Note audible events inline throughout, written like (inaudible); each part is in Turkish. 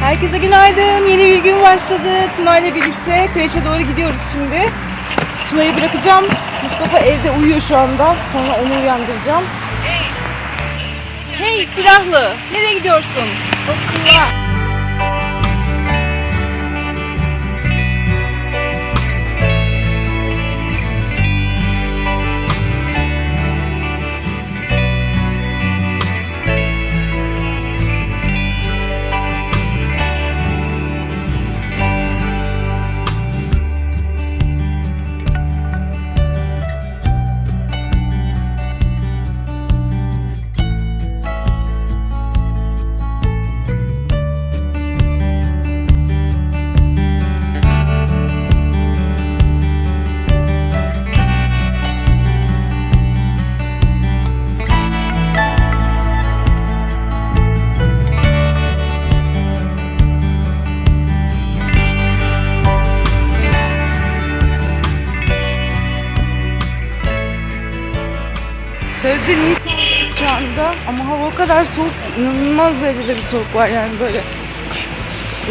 Herkese günaydın. Yeni bir gün başladı. Tuna ile birlikte kreşe doğru gidiyoruz şimdi. Tuna'yı bırakacağım. Mustafa evde uyuyor şu anda. Sonra onu uyandıracağım. Hey silahlı, nereye gidiyorsun? Okula. Sözde Nisan'dayız şu anda ama hava o kadar soğuk, inanılmaz derecede bir soğuk var yani böyle.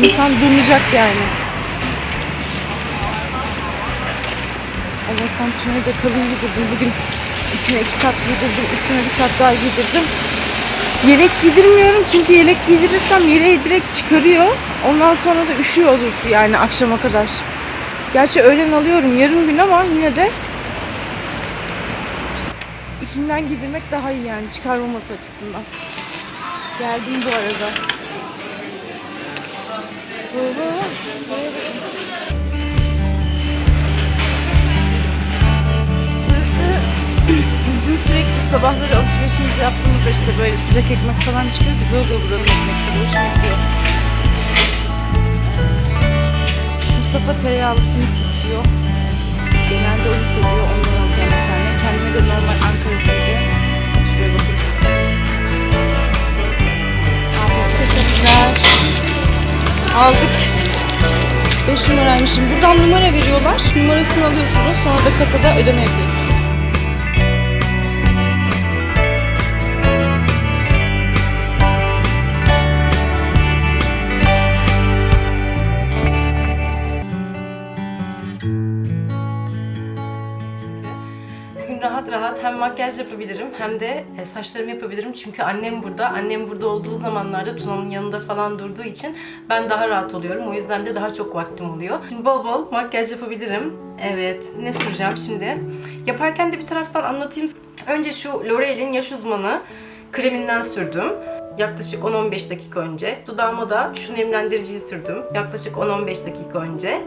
İnsan durmayacak yani. Allah'tan tüne de kalın giydirdim. Bugün içine iki kat giydirdim, üstüne bir kat daha giydirdim. Yelek giydirmiyorum çünkü yelek giydirirsem yeleği direkt çıkarıyor. Ondan sonra da üşüyordur yani akşama kadar. Gerçi öğlen alıyorum yarım gün ama yine de İçinden giydirmek daha iyi yani çıkarmaması açısından. Geldim bu arada. Baba, bizim sürekli sabahları alışverişimizi yaptığımızda işte böyle sıcak ekmek falan çıkıyor. Güzel oluyor buranın ekmekleri. Hoşuma gidiyor. Mustafa tereyağlı simit istiyor. Genelde onu seviyor. Tane. Kendime de normal Ankara simidi. Şuraya bakın. Abi teşekkürler. Aldık. 5 numaraymışım. Buradan numara veriyorlar. Numarasını alıyorsunuz. Sonra da kasada ödeme yapıyorsunuz. Makyaj yapabilirim hem de e, saçlarımı yapabilirim. Çünkü annem burada. Annem burada olduğu zamanlarda Tuna'nın yanında falan durduğu için ben daha rahat oluyorum. O yüzden de daha çok vaktim oluyor. Şimdi bol bol makyaj yapabilirim. Evet. Ne süreceğim şimdi? Yaparken de bir taraftan anlatayım. Önce şu L'Oreal'in yaş uzmanı kreminden sürdüm. Yaklaşık 10-15 dakika önce. Dudağıma da şu nemlendiriciyi sürdüm. Yaklaşık 10-15 dakika önce.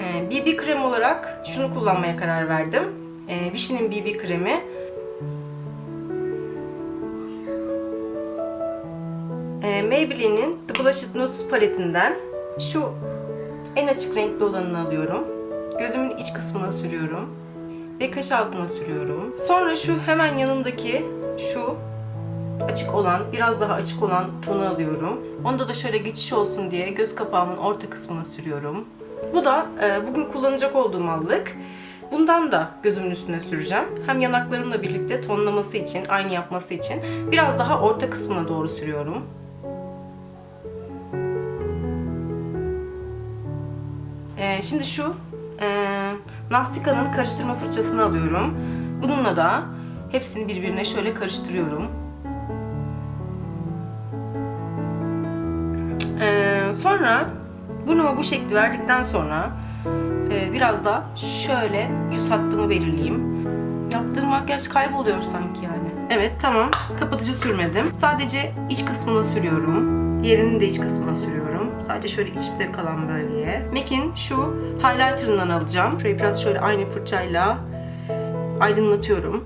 Ee, BB krem olarak şunu kullanmaya karar verdim. Ee, Vichy'nin BB kremi. Ee, Maybelline'in The Blush Nude paletinden şu en açık renkli olanını alıyorum. Gözümün iç kısmına sürüyorum. Ve kaş altına sürüyorum. Sonra şu hemen yanındaki şu açık olan, biraz daha açık olan tonu alıyorum. Onda da şöyle geçiş olsun diye göz kapağımın orta kısmına sürüyorum. Bu da e, bugün kullanacak olduğum allık. Bundan da gözümün üstüne süreceğim. Hem yanaklarımla birlikte tonlaması için, aynı yapması için biraz daha orta kısmına doğru sürüyorum. Şimdi şu e, Nastika'nın karıştırma fırçasını alıyorum. Bununla da hepsini birbirine şöyle karıştırıyorum. Ee, sonra burnuma bu şekli verdikten sonra e, biraz da şöyle yüz hattımı belirleyeyim. Yaptığım makyaj kayboluyor sanki yani. Evet tamam. Kapatıcı sürmedim. Sadece iç kısmına sürüyorum. Diğerinin de iç kısmına sürüyorum. Sadece şöyle içte kalan bölgeye. MAC'in şu highlighter'ından alacağım. Şöyle biraz şöyle aynı fırçayla aydınlatıyorum.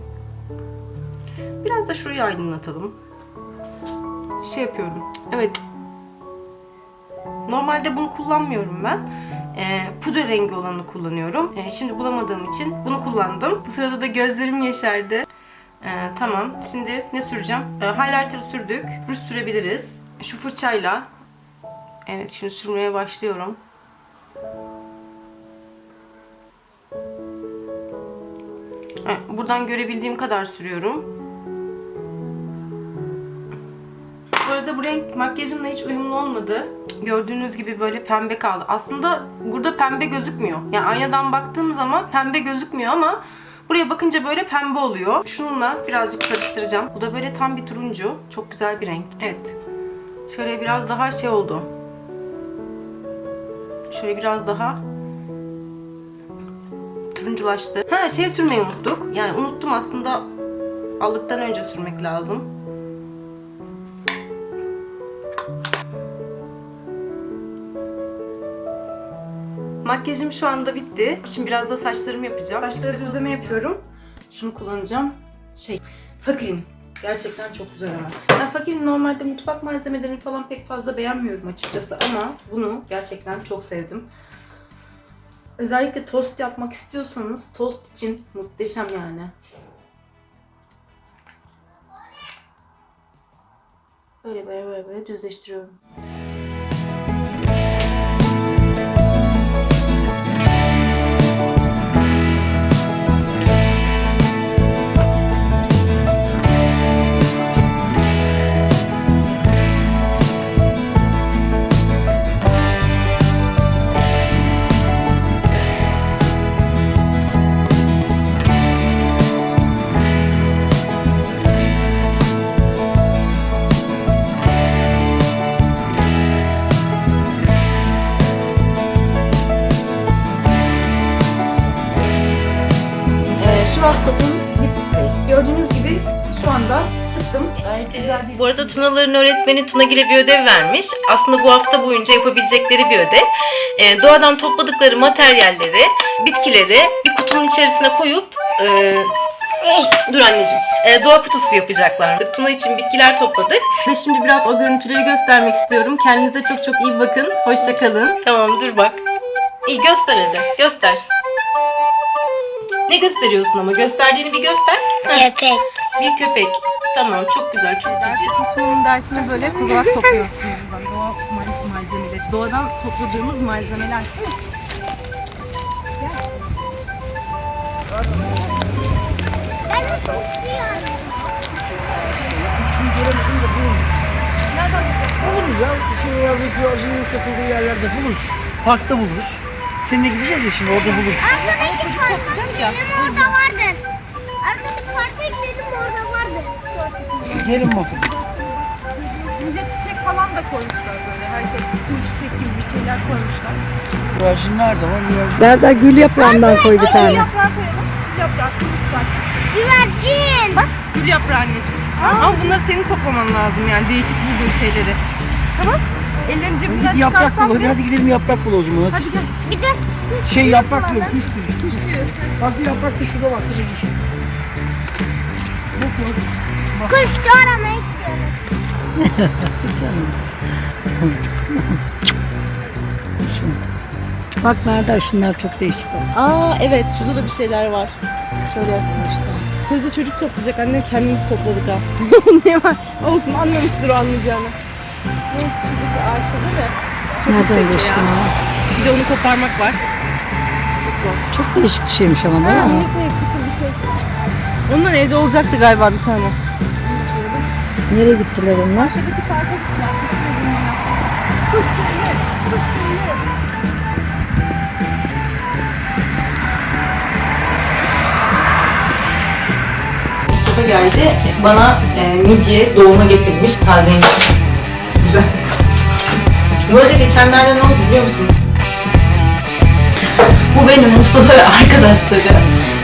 Biraz da şurayı aydınlatalım. Şey yapıyorum. Evet Normalde bunu kullanmıyorum ben. Ee, pudra rengi olanı kullanıyorum. Ee, şimdi bulamadığım için bunu kullandım. Bu sırada da gözlerim yaşardı. Ee, tamam. Şimdi ne süreceğim? Ee, highlighter sürdük. Ruj sürebiliriz. Şu fırçayla. Evet şimdi sürmeye başlıyorum. Evet, buradan görebildiğim kadar sürüyorum. Bu arada bu renk makyajımla hiç uyumlu olmadı. Gördüğünüz gibi böyle pembe kaldı. Aslında burada pembe gözükmüyor. Yani aynadan baktığım zaman pembe gözükmüyor ama buraya bakınca böyle pembe oluyor. Şununla birazcık karıştıracağım. Bu da böyle tam bir turuncu. Çok güzel bir renk. Evet. Şöyle biraz daha şey oldu. Şöyle biraz daha turunculaştı. Ha şey sürmeyi unuttuk. Yani unuttum aslında aldıktan önce sürmek lazım. Makyajım şu anda bitti. Şimdi biraz da saçlarımı yapacağım. Saçları düzleme yapıyorum. Şunu kullanacağım. Şey, Fakir'in. Gerçekten çok güzel ama. Ben Fakir'in normalde mutfak malzemelerini falan pek fazla beğenmiyorum açıkçası ama bunu gerçekten çok sevdim. Özellikle tost yapmak istiyorsanız tost için muhteşem yani. Böyle böyle böyle böyle düzleştiriyorum. Ee, Schwarzkopf'un lip spray. Gördüğünüz gibi şu anda sıktım. Gayet güzel bir... Bu arada Tunaların öğretmeni Tuna Gil'e bir ödev vermiş. Aslında bu hafta boyunca yapabilecekleri bir ödev. Ee, doğadan topladıkları materyalleri, bitkileri bir kutunun içerisine koyup e, Dur anneciğim. Ee, doğa kutusu yapacaklar. Tuna için bitkiler topladık. Şimdi biraz o görüntüleri göstermek istiyorum. Kendinize çok çok iyi bakın. Hoşça kalın. Tamam dur bak. İyi göster hadi. Göster. Ne gösteriyorsun ama? Gösterdiğini bir göster. Heh, Köpek. bir köpek. Tamam çok güzel çok cici. Tuna'nın dersine böyle kozalak topluyorsunuz. Doğa mal- malzemeleri. Doğadan topladığımız malzemeler. Ben de çok istiyorum. Buluruz ya. Şuralarda güvercinin takıldığı yerlerde buluruz. Parkta buluruz. Seninle gideceğiz ya şimdi orada buluruz. Arkadaki parka gidelim orada vardır. Arkadaki parka gidelim orada vardır. Gelin bakın. Bir de çiçek falan da koymuşlar böyle. Herkes gül çiçek gibi bir şeyler koymuşlar. Güvercin nerede var? Güvercin. Nerede gül yaprağından koy bir tane. Yaprağı koyalım. Gül yaprağı kurutsak. Güvercin. Bak. Gül yaprağı anneciğim. Ama bunları senin toplaman lazım yani değişik bulduğun şeyleri. Ellerini cebinden Git yaprak çıkarsan bul. Hadi, hadi gidelim yaprak bul o zaman. Hadi. Bir de Şey yaprak diyor. Kuş diyor. Kuş diyor. Bak bir yaprak da şurada bak. kuş aramaya gidiyorum. (laughs) Bak nerede şunlar çok değişik bak. Aa evet şurada da bir şeyler var. Şöyle yapmışlar. Sözde çocuk toplayacak anne kendimiz topladık ha. (laughs) ne var? Olsun anlamıştır o anlayacağını. Şuradaki değil mi? Çok Nereden geçtin ya. ha? Bir de onu koparmak var. Çok değişik bir şeymiş ama değil Ha, mi? bir şey. Ondan evde olacaktı galiba bir tane. Nereye gittiler onlar? Mustafa geldi. Bana e, midye doğuma getirmiş. Tazeymiş. Güzel. Bu arada geçenlerde ne oldu biliyor musunuz? Bu benim Mustafa ve arkadaşları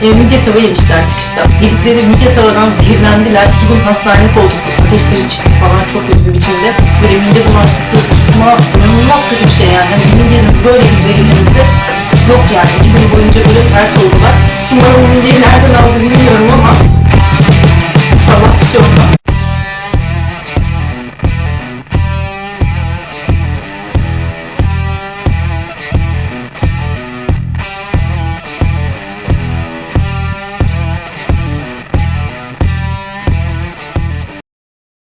e, midye tava yemişler çıkışta. Yedikleri midye tavadan zehirlendiler. İki gün hastanelik olduk. Ateşleri çıktı falan çok kötü bir biçimde. Böyle mide bulantısı, kusma inanılmaz kötü bir şey yani. Hani midyenin böyle bir zehirlemesi yok yani. İki gün boyunca böyle ters oldular. Şimdi bana bu midyeyi nereden aldı bilmiyorum ama